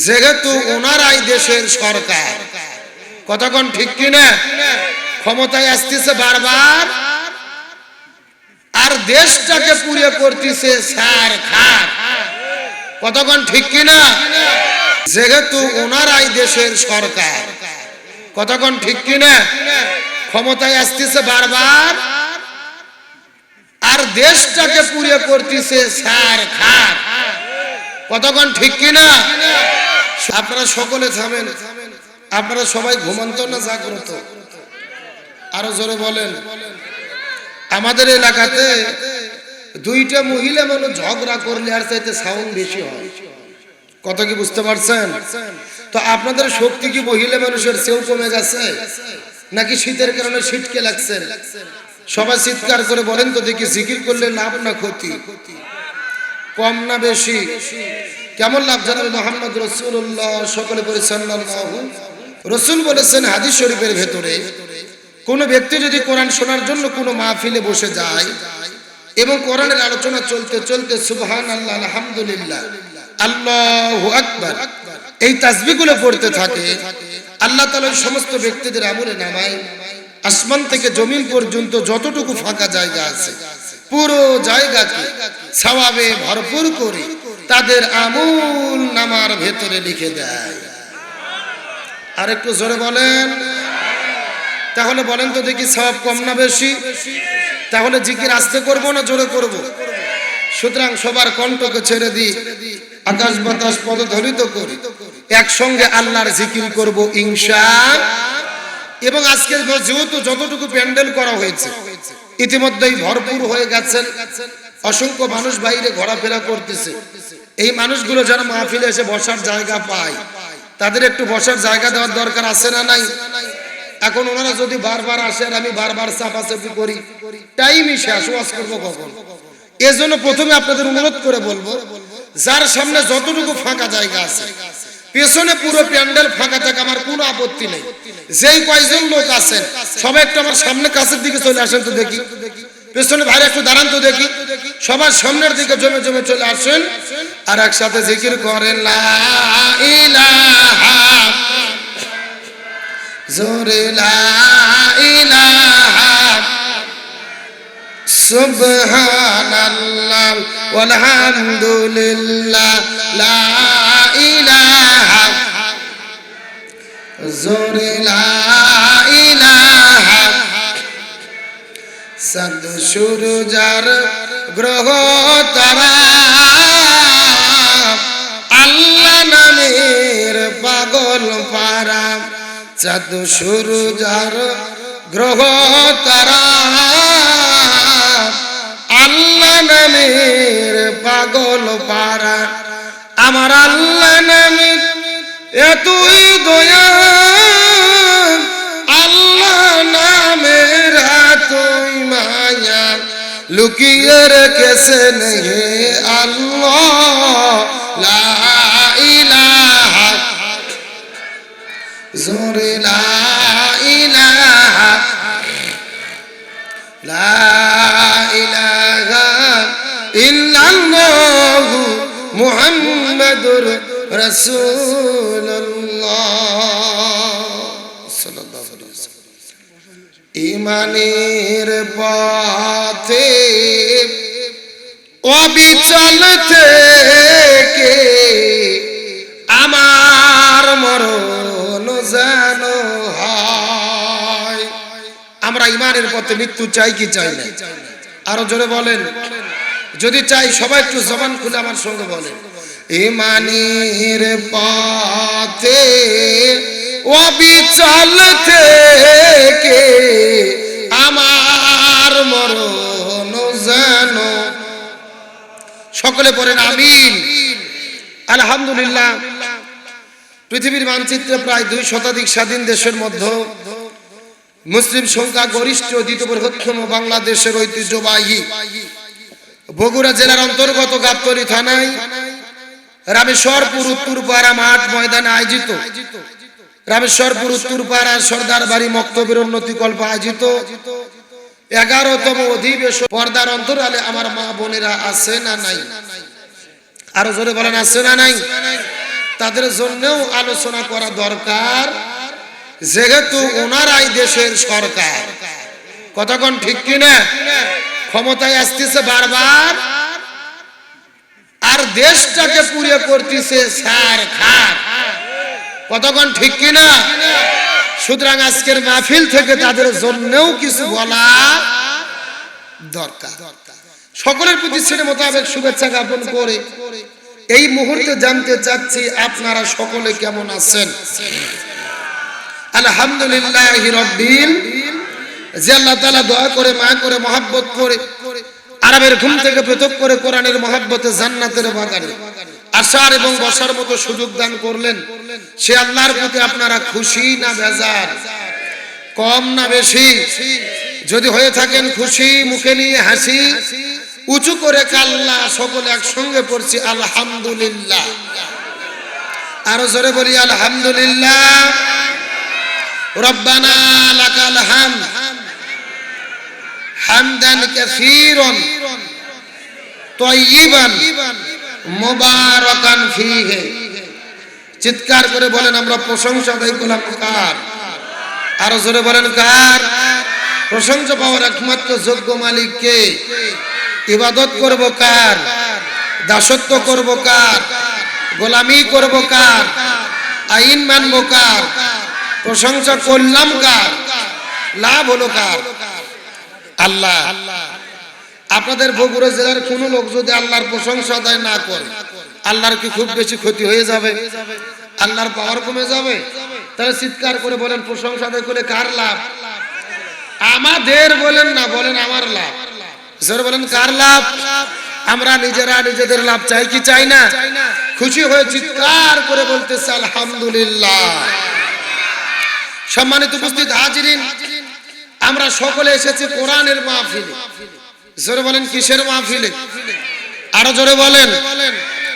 যেহেতু ওনারাই দেশের সরকার। কতক্ষণ ঠিক কিনা? ক্ষমতায় আসতেছে বারবার। আর দেশটাকে পুড়ে করতেছে সার খার। কতক্ষণ ঠিক কিনা? যেহেতু ওনারাই দেশের সরকার। কতক্ষণ ঠিক কিনা? ক্ষমতায় আসতেছে বারবার। আর দেশটাকে পুড়ে করতেছে সার খার। কতক্ষণ ঠিক কিনা? আপনারা সকলে থামেন। আপনারা সবাই ঘুমন্ত না জাগ্রত? আরও জোরে বলেন। আমাদের এলাকাতে দুইটা মহিলা মানুষ ঝগড়া করলে আর চাইতে সাউন্ড বেশি হয়। কত কি বুঝতে পারছেন? তো আপনাদের শক্তি কি মহিলা মানুষের চেয়েও কমে গেছে? নাকি শীতের কারণে শীতকে লাগছেন সবাই চিৎকার করে বলেন তো দেখি জিকির করলে লাভ না ক্ষতি? কম না বেশি? কেমন লাভ জানাবে মোহাম্মদ রসুল্লাহ সকলে বলে সাল্লাল্লাহু। রসুল বলেছেন হাদিস শরীফের ভেতরে, কোন ব্যক্তি যদি কোরআন শোনার জন্য কোনো মাহফিলে বসে যায় এবং কোরআনের আলোচনা চলতে চলতে সুবহান আল্লাহ আলহামদুলিল্লাহ, আল্লাহ আকবার, এই তাসবিগুলো পড়তে থাকে, আল্লাহ ওই সমস্ত ব্যক্তিদের আমলে নামায়, আসমান থেকে জমিন পর্যন্ত যতটুকু ফাঁকা জায়গা আছে, পুরো জায়গাকে সওয়াবে ভরপুর করে তাদের আমূল নামার ভেতরে লিখে দেয়। আর একটু জোরে বলেন। তাহলে বলেন তো দেখি সব কম না বেশি? তাহলে জিকির আস্তে করব না জোরে করব? সুতরাং সবার কণ্ঠকে ছেড়ে দিই। আকাশ বাতাস পদধরিত করি। একসঙ্গে আল্লাহর জিকির করব ইনশা। এবং আজকে যেহেতু যতটুকু প্যান্ডেল করা হয়েছে, ইতিমধ্যেই ভরপুর হয়ে গেছেন। অসংখ্য মানুষ বাইরে ঘোরাফেরা করতেছে। এই মানুষগুলো যেন মাহফিলে এসে বসার জায়গা পায়। তাদের একটু বসার জায়গা দেওয়ার দরকার আছে না নাই? এখন ওনারা যদি বারবার আসে আর আমি বারবার চাপাচাপি করি টাইমই শেষ, ওয়াজ করব কখন? এজন্য প্রথমে আপনাদের অনুরোধ করে বলব, যার সামনে যতটুকু ফাঁকা জায়গা আছে, পেছনে পুরো প্যান্ডেল ফাঁকা থাকে, আমার কোনো আপত্তি নেই। যেই কয়জন লোক আছেন, সবাই একটু আমার সামনে কাছের দিকে চলে আসেন তো দেখি। পেছনে ভাই একটু দাঁড়ান তো দেখি। সবার সামনের দিকে জমে জমে চলে আসেন। আর একসাথে জিকির করেন জোরে সুবহানাল্লাহ, ওয়ালহামদুলিল্লাহ, লা সূরজার গ্রহ তারা। আল্লাহ নামের পাগল পারা। চাঁদ সূরজার গ্রহ তারা। আল্লাহ নামের পাগল পারা। আমার আল্লাহ নামের এতই দয়া। লুকিয়ে রেখেছেন হে আল্লাহ। লা ইলাহা। জোরে লা ইলাহা। লা ইলাহা ইল্লাল্লাহ মুহাম্মাদুর ইমানের পথে অবিচল থেকে আমার মরণ যেন হয়। আমরা ইমানের পথে মৃত্যু চাই কি চাই না? আরও জোরে বলেন। যদি চাই, সবাই একটু জবান খুলে আমার সঙ্গে বলেন। ইমানের পথে অবিচল থেকে আমার মরণ যেন। সকলে পড়েন আমিন। আলহামদুলিল্লাহ, পৃথিবীর মানচিত্রে প্রায় দুই শতাধিক স্বাধীন দেশের মধ্যে মুসলিম সংখ্যা গরিষ্ঠ দ্বিতীয় বৃহত্তম বাংলাদেশের ঐতিহ্যবাহী বগুড়া জেলার অন্তর্গত গাবতলী থানায় রামেশ্বরপুর উত্তরপাড়া মাঠ ময়দানে আয়োজিত রামেশ্বরপুর, উত্তরপাড়া সর্দার বাড়ি মক্তবের উন্নতি কল্প আয়োজিত। এগারোতম অধিবেশন। পর্দার অন্তরালে আমার মা বোনেরা আছে না নাই? আরও জোরে বলেন, আছে না নাই? তাদের জন্যও আলোচনা করা দরকার, যেহেতু ওনারাই দেশের সরকার। কতক্ষণ ঠিক কিনা? ক্ষমতায় আসতেছে বারবার। আর দেশটাকে পুড়িয়ে করতেছে সার খার। কতক্ষণ ঠিক কিনা? সুতরাং আজকের মাহফিল থেকে তাদের জন্যও কিছু বলা দরকার। সকলের প্রতি ছেলে মোতাবেক শুভেচ্ছা জ্ঞাপন করে এই মুহূর্তে জানতে চাচ্ছি আপনারা সকলে কেমন আছেন? আলহামদুলিল্লাহ যে আল্লাহ তাআলা দয়া করে, মায়া করে, মহাব্বত করে, আরবের ঘুম থেকে পৃথক করে কোরআনের মহাব্বতে জান্নাতের বাগানে আসার এবং বসার মতো সুযোগ দান করলেন। সে আল্লাহর প্রতি আপনারা খুশি না বেজার? কম না বেশি? যদি হয়ে থাকেন খুশি, মুখে নিয়ে হাসি। উঁচু করে কাল্লা সকলে একসঙ্গে পড়ছি, আলহামদুলিল্লাহ। আরও জোরে বলি, আলহামদুলিল্লাহ। রব্বানা লাকাল হামদ হামদান কাসীরান। তয়্যিবান মুবারাকান ফীহি। চিৎকার করে বলেন, আমরা প্রশংসা আদায় করলাম, কার? আরও জোরে বলেন, কার? প্রশংসা পাওয়ার একমাত্র যোগ্য মালিককে ইবাদত করব কার? দাসত্ব করব কার? গোলামি করব কার? আইন মানব কার? প্রশংসা করলাম কার? লাভ হলো কার? আল্লাহ আল্লাহ। আপনাদের বগুড়া জেলার কোন লোক যদি আল্লাহর প্রশংসা আদায় না করে, আল্লাহর কি খুব বেশি ক্ষতি হয়ে যাবে? আল্লাহর পাওয়ার কমে যাবে? তাহলে চিৎকার করে বলেন, প্রশংসা আদায় করে কার লাভ? আমাদের বলেন না, বলেন আমার লাভ। বলেন, কার লাভ? আমরা নিজেরা নিজেদের লাভ চাই কি চাই না? খুশি হয়ে চিৎকার করে বলতেছে, আলহামদুলিল্লাহ। সম্মানিত উপস্থিত আমরা সকলে এসেছি কোরআনের মাহফিলে। জোরে বলেন কিসের মাহফিলে? আরও জোরে বলেন।